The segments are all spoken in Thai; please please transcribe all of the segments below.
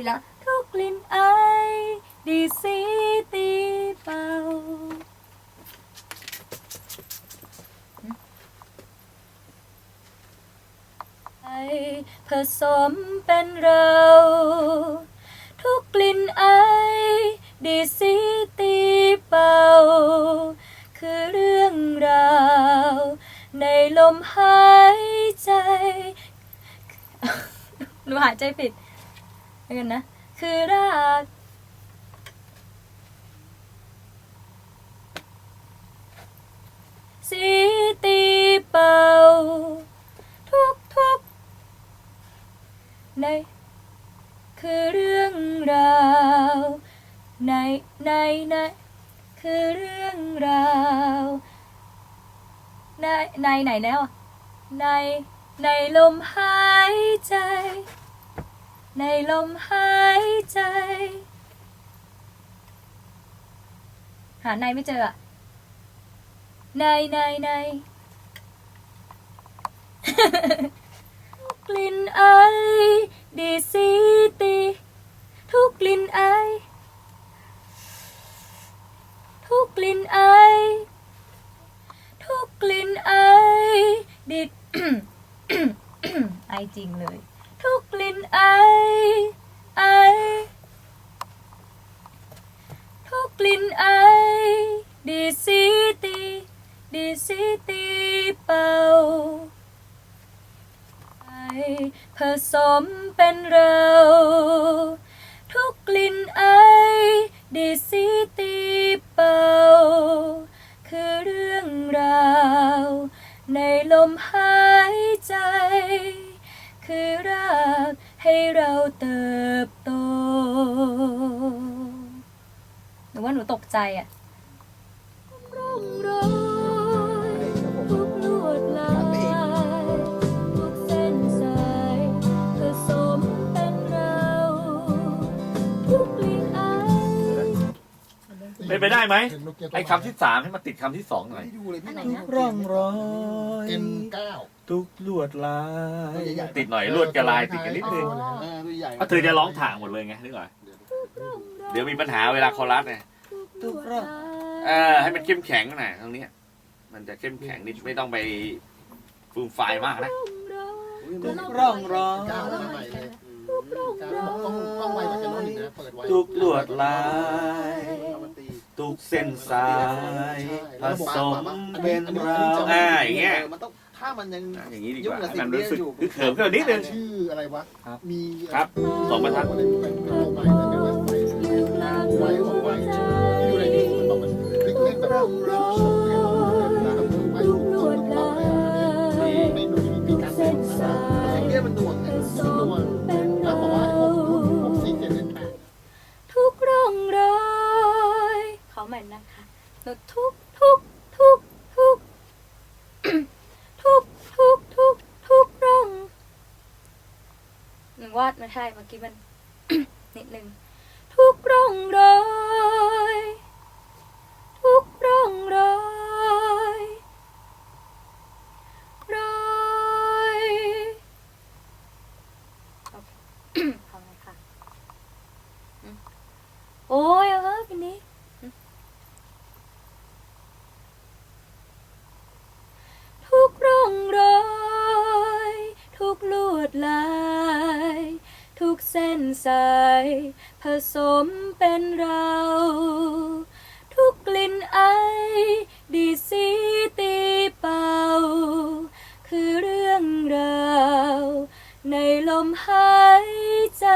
ไปแล้ว ทุกกลิ่นไอดีสีตีเป่าไอผสมเป็นเรา ทุกกลิ่นไอดีสีตีเป่า คือเรื่องราว ในลมหายใจ หนูหายใจผิด เดี๋ยวกันนะ คือรากสีตีเป่า ทุกทุกใน คือเรื่องราวในในในคือเรื่องราวในในไหนแล้วในในลมหายใจ ในลมหายใจ หาในไม่เจออะในในในกลิ่นไอดีสีตีทุกกลิ่นไอ ทุกกลิ่นไอ ทุกกลิ่นไอดีไอจริงเลย ทุกกลิ่นไอ ไอดีสีตีดีสีตีเป่าไอผสมเป็นเรา ทุกกลิ่นไอดีสีตีเป่าคือเรื่องราว ในลมหายใจ คือรากให้เราเติบโต หนูว่าหนูตกใจอะร่องรอยทุกลวดลายทุกเส้นสายผสมเป็นเราทุกกลิ่นไอเป็นไปได้ไหมเห็นโนเกียตัวไอ้คำที่สามให้มาติดคำที่สองหน่อยไม่ดูเลยพี่อันไหนนะร่องรอยเอ็มเก้าทุกลวดลายตัวใหญ่ๆติดหน่อยลวดกระลายติดกันนิดนึงเออตัวใหญ่เพราะเธอจะร้องถางหมดเลยไงนึกออก เดี๋ยวมีปัญหาเวลาคอรัสไงทุกร่องเออให้มันเข้มแข็งหน่อยตรงเนี้ยมันจะเข้มแข็งนิดไม่ต้องไปฟูมไฟายมากนะทุกร่องรอยเก้าแล้วใหม่เลยเก้าบอกต้องต้องไวกว่าแคนนอนอีกนะเปิดไว้ทุกลวดลายเอามาตีทุกเส้นสายผสมเป็นเราอ่าอย่างเงี้ยมันต้องถ้ามันยังอะอย่างนี้ดีกยุ่งว่ากับให้สิ่มังนนี้รู้สึกอยู่คึกเขิมขึ้นนิดนึงชื่ออะไรวะมีครับสองบรรทัดอะ ไรเป็นเป็นตัวใหม่เลยเป็นไวไวของไวอยู่ในนี้มันบอกมันคลิกเล่นแบบมันดวงเนี่ยมันดวงแล้วบอกว่าผมผมซีเจ็ดเล่นแปดทุกร่องรอยขอใหม่นะคะทุกทุกทุกทุกทุกทุกทุกทุกร่องหนึ่งวาดไม่ใช่เมื่อกี้มันนิดนึง เส้นสายผสมเป็นเรา ทุกกลิ่นไอ ดีสีตีเป่า คือเรื่องราว ในลมหายใจ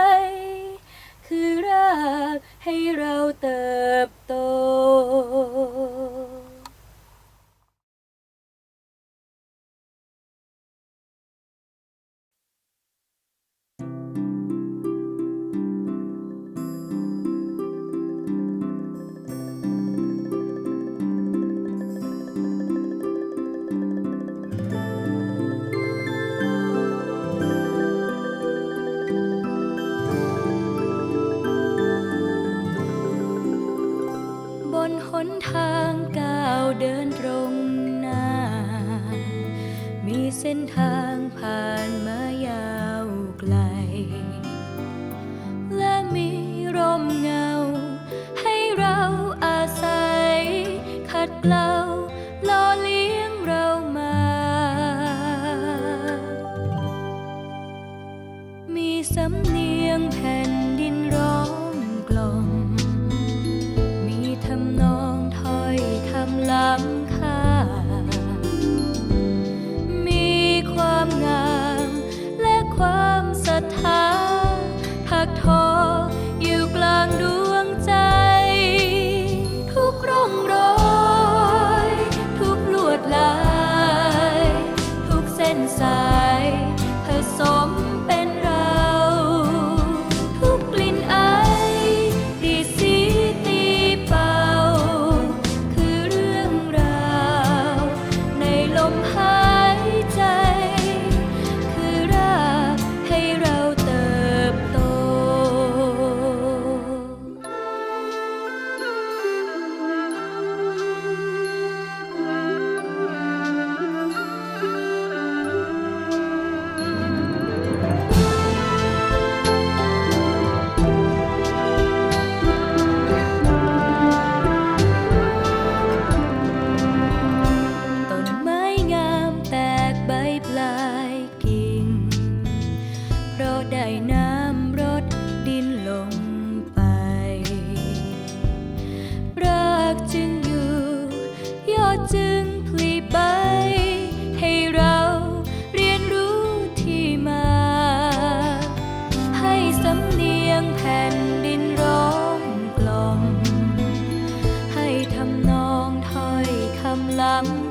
คือรากให้เราเติบโต เดินตรงหน้า มีเส้นทางผ่านมายาวไกล และมีร่มเงา ให้เราอาศัย ขัดเกลาล่อเลี้ยงเรามา มีสำเนียงแผ่ I'm.